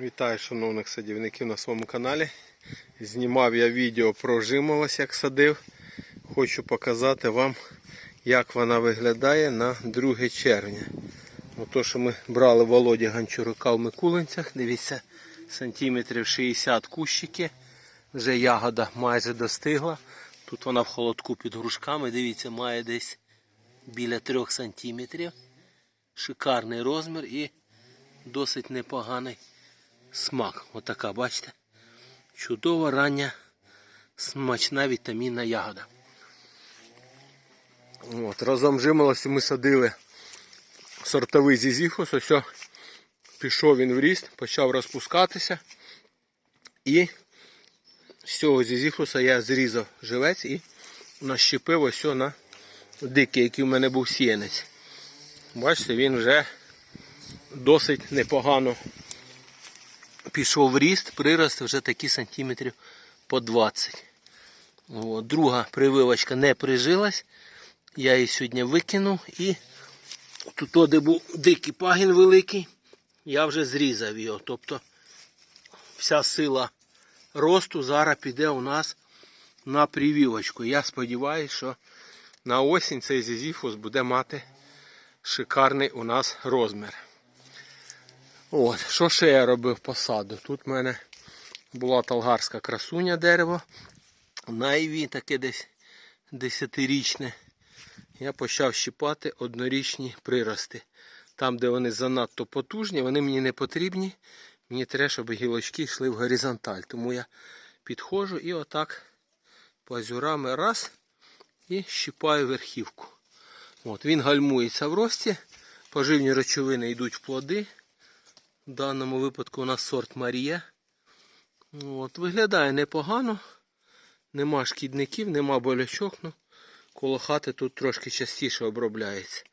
Вітаю шановних садівників на своєму каналі. Знімав я відео про жимолость, як садив. Хочу показати вам, як вона виглядає на 2 червня. Ото, що ми брали Володі Гончурука в Микулинцях, дивіться, сантиметрів 60 кущики. Вже ягода майже достигла. Тут вона в холодку під грушками, дивіться, має десь біля 3 сантиметрів. Шикарний розмір і досить непоганий смак. Отака, бачите? Чудова рання смачна вітамінна ягода. От, разом з жимолості ми садили сортовий зізіфус. Ось пішов він в ріст, почав розпускатися. І з цього зізіфуса я зрізав живець і нащепив ось на дикий, який в мене був сіянець. Бачите, він вже досить непогано пішов в ріст, прирост вже такі сантиметрів по 20. От, друга прививочка не прижилась. Я її сьогодні викинув і тут, де був дикий пагін великий, я вже зрізав його. Тобто вся сила росту зараз піде у нас на прививочку. Я сподіваюся, що на осінь цей зізіфус буде мати шикарний у нас розмір. От, що ще я робив посаду? Тут в мене була талгарська красуня дерево. На іві таке десь десятирічне. Я почав щипати однорічні прирости. Там, де вони занадто потужні, вони мені не потрібні. Мені треба, щоб гілочки йшли в горизонталь. Тому я підходжу і отак пазюрами раз і щипаю верхівку. От, Він гальмується в рості, поживні речовини йдуть в плоди. В даному випадку у нас сорт Марія. От, Виглядає непогано. Нема шкідників, нема болячок. Ну, коло хати тут трошки частіше обробляється.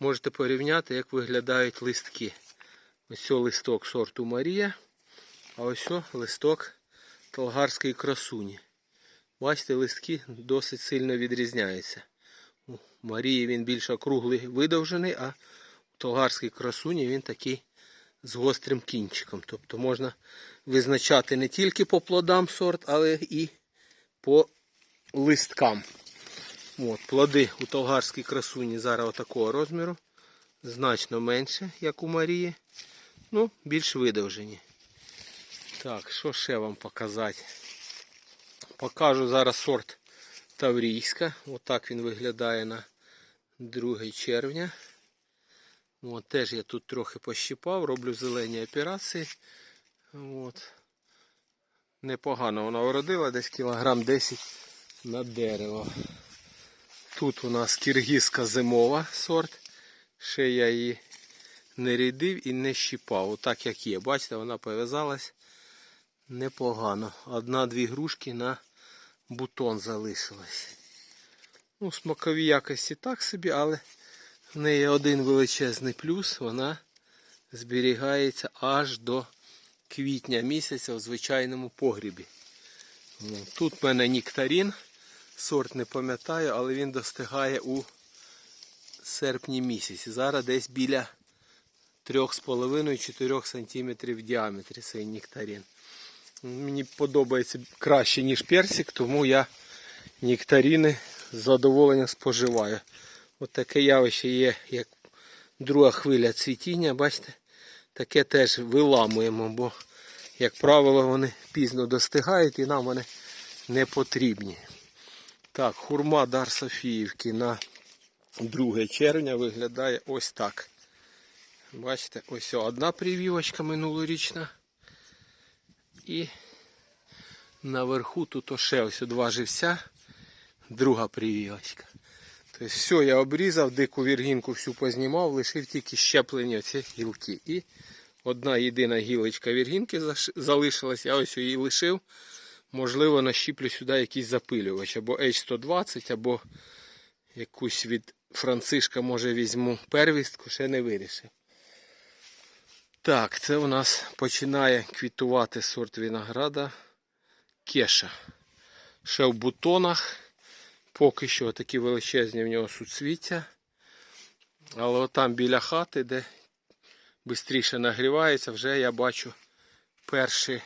Можете порівняти, як виглядають листки. Ось листок сорту Марія, а ось листок талгарської красуні. Бачите, листки досить сильно відрізняються. У Марії він більш округлий видовжений, а у талгарській красуні він такий з гострим кінчиком. Тобто можна визначати не тільки по плодам сорт, але і по листкам. От, Плоди у толгарській красуні зараз отакого розміру. Значно менше, як у Марії. Ну, більш видовжені. Так, що ще вам показати? Покажу зараз сорт Таврійська. Отак він виглядає на 2 червня. От, теж я тут трохи пощипав, роблю зелені операції. От. Непогано вона уродила, десь кілограм 10 на дерево. Тут у нас киргизька зимова сорт. Ще я її не рядив і не щипав. Отак як є. Бачите, вона пов'язалась непогано. Одна-дві грушки на бутон залишилось. Ну, смакові якості так собі, але в неї один величезний плюс, вона зберігається аж до квітня місяця у звичайному погрібі. Ну, Тут в мене нектарин, сорт не пам'ятаю, але він достигає у серпні місяці. Зараз десь біля 3,5-4 см в діаметрі цей нектарин. Мені подобається краще, ніж персик, тому я нектарини з задоволенням споживаю. От таке явище є, як друга хвиля цвітіння, бачите, таке теж виламуємо, бо, як правило, вони пізно достигають і нам вони не потрібні. Так, хурма Дар Софіївки на 2 червня виглядає ось так. Бачите, ось одна привівочка минулорічна. І наверху тут ще ось два живця, друга привівочка. Тобто все, я обрізав, дику віргінку всю познімав, лишив тільки щеплені оці гілки. І одна єдина гілочка віргінки залишилась, я ось її лишив. Можливо, нащіплю сюди якийсь запилювач, або H120, або якусь від Францишка, може, візьму первістку, ще не вирішив. Так, це у нас починає квітувати сорт винограда кеша. Ще в бутонах. Поки що такі величезні в нього суцвіття. Але там біля хати, де швидше нагрівається, вже я бачу перші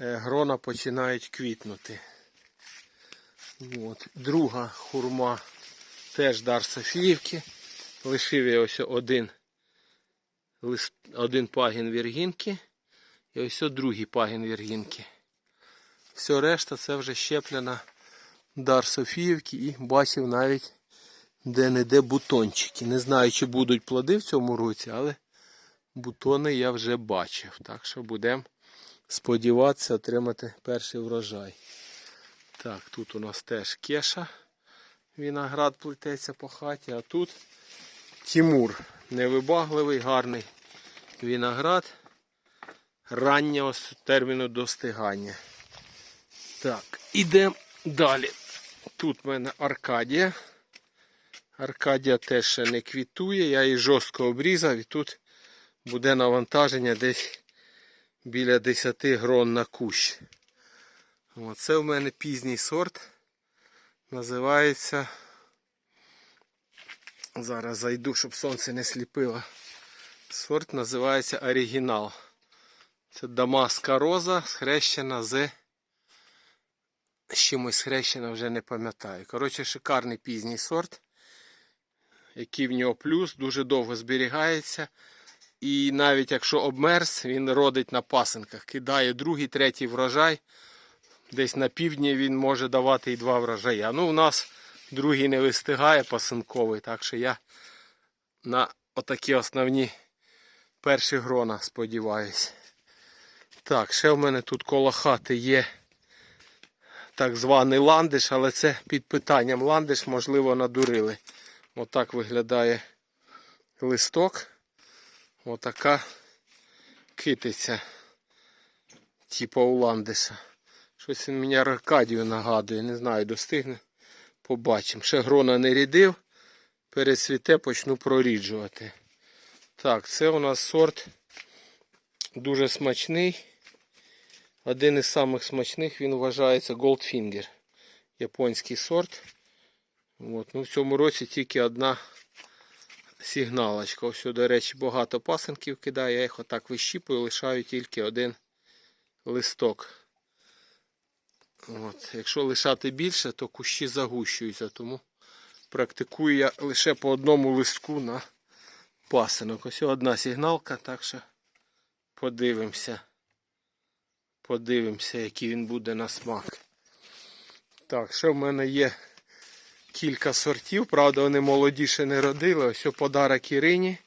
е, грона починають квітнути. От. Друга хурма теж дар Софіївки. Лишив я ось один, один пагін віргінки. І ось другий пагін віргінки. Все решта це вже щеплена дар Софіївки і бачив навіть де-не-де бутончики. Не знаю, чи будуть плоди в цьому році, але бутони я вже бачив. Так що будемо сподіватися отримати перший врожай. Так, тут у нас теж кеша. Виноград плететься по хаті, а тут Тимур. Невибагливий, гарний виноград раннього терміну достигання. Так, ідемо далі. Тут в мене Аркадія. Аркадія теж ще не квітує, я її жорстко обрізав і тут буде навантаження десь біля 10 грон на кущ. Оце в мене пізній сорт. Називається. Зараз зайду, щоб сонце не сліпило. Сорт називається Оригінал. Це Дамаска роза схрещена з. З чимось схрещена, вже не пам'ятаю. Коротше, шикарний пізній сорт. Який в нього плюс, дуже довго зберігається. І навіть якщо обмерз, він родить на пасинках. Кидає другий, третій врожай. Десь на півдні він може давати і два врожаї. Ну, у нас другий не вистигає пасинковий, так що я на отакі основні перші грона сподіваюся. Так, ще в мене тут коло хати є так званий ландиш, але це під питанням ландиш, можливо, надурили. Отак виглядає листок. Отака китиця. Типа у ландиша. Щось він мені Аркадію нагадує, не знаю, достигне. Побачимо. Ще грона не рідив. Перецвіте почну проріджувати. Так, це у нас сорт дуже смачний. Один із самих смачних він вважається Goldfinger. Японський сорт. От. Ну, в цьому році тільки одна сигналочка. Ось, до речі, багато пасенків кидаю, я їх отак вищіпую, лишаю тільки один листок. От. Якщо лишати більше, то кущі загущуються, тому практикую я лише по одному листку на пасинок. Ось одна сигналка, так що подивимося. Подивимося, який він буде на смак. Так, ще в мене є кілька сортів, правда, вони молодіше не родили. Ось подарок Ірині.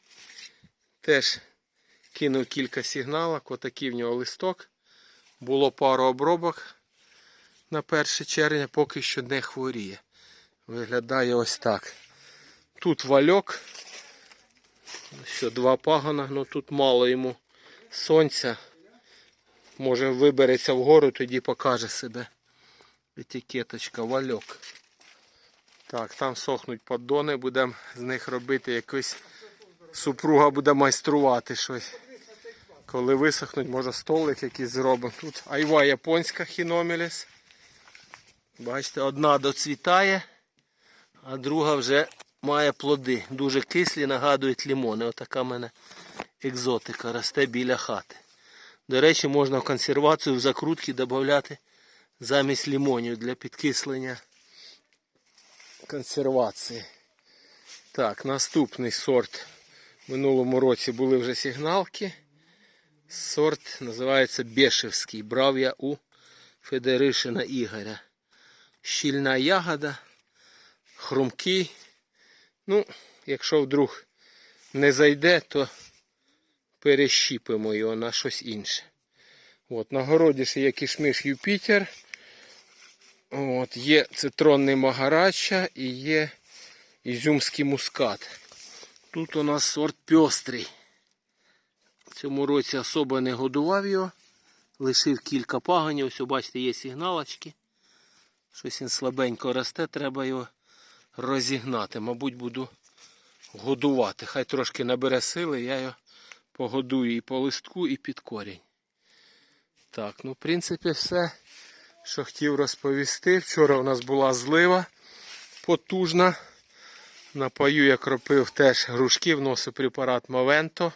Теж кинув кілька сигналок, отакий в нього листок. Було пару обробок на 1 червня, поки що не хворіє. Виглядає ось так. Тут вальок. Що, два пагона, ну тут мало йому сонця. Може вибереться вгору, тоді покаже себе. Етикеточка, вальок. Так, там сохнуть поддони, будемо з них робити якось. Супруга буде майструвати щось. Коли висохнуть, може столик якийсь зробимо. Тут айва японська хіноміліс. Бачите, одна доцвітає, а друга вже має плоди. Дуже кислі, нагадують лімони. Отака в мене екзотика росте біля хати. До речі, можна в консервацію в закрутки додати замість лімонів для підкислення консервації. Так, наступний сорт. В минулому році були вже сигналки. Сорт називається Бешевський. Брав я у Федеришина Ігоря. Щільна ягода, хрумкий. Ну, якщо вдруг не зайде, то перещіпимо його на щось інше. От, на городі ще є кішмиш Юпітер. От, є цитронний магарача і є ізюмський мускат. Тут у нас сорт пьострий. Цьому році особо не годував його. Лишив кілька пагонів. Ось, бачите, є сигналочки. Щось він слабенько росте, треба його розігнати. Мабуть, буду годувати. Хай трошки набере сили, я його погодую і по листку, і під корінь. Так, ну в принципі все, що хотів розповісти. Вчора у нас була злива потужна. Напою я кропив теж грушки, вносив препарат Мовенто.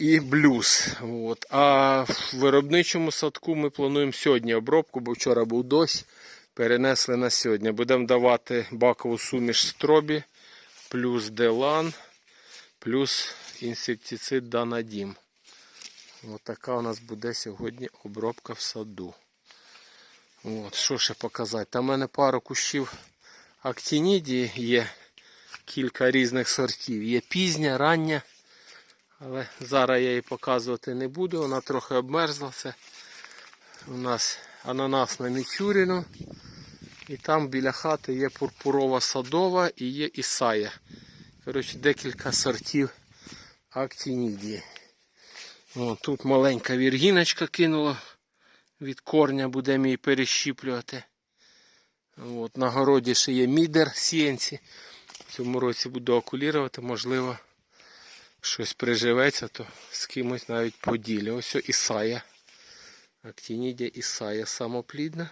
і блюз. От. А в виробничому садку ми плануємо сьогодні обробку, бо вчора був дощ. Перенесли на сьогодні. Будемо давати бакову суміш стробі, плюс делан, плюс інсектицид Данадім. Ось така у нас буде сьогодні обробка в саду. От, що ще показати? Там у мене пару кущів актінідії є кілька різних сортів. Є пізня, рання. Але зараз я її показувати не буду. Вона трохи обмерзла. Це у нас ананас на Мічуріну. І там біля хати є пурпурова садова і є Ісая. Коротше, декілька сортів актінідії. О, тут маленька віргіночка кинула від корня, будемо її перещіплювати. От, на городі ще є мідер сіянці. В цьому році буду окулірувати, можливо, щось приживеться, то з кимось навіть поділю. Ось Ісая. Актінідія Ісая самоплідна.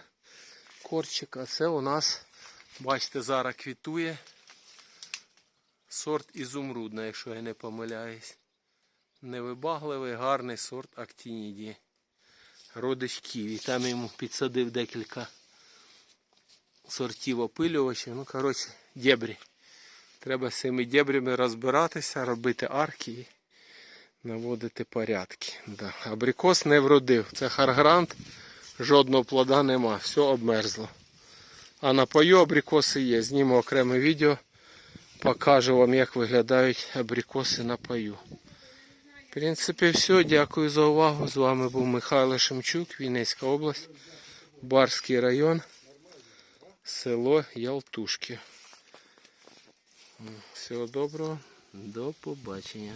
Корчик, а це у нас, бачите, зараз квітує сорт ізумрудна, якщо я не помиляюсь. Невибагливий, гарний сорт актінідії. Родич ківі. Там йому підсадив декілька сортів опилювачів. Ну, коротше, дєбрі. Треба з цими дєбрями розбиратися, робити арки і наводити порядки. Да. Абрикос не вродив. Це харгрант, жодного плода нема, все обмерзло. А на пою абрикоси є. Зніму окреме відео, покажу вам, як виглядають абрикоси на паю. В принципі, все. Дякую за увагу. З вами був Михайло Шемчук, Вінницька область, Барський район, село Ялтушки. Всього доброго, до побачення.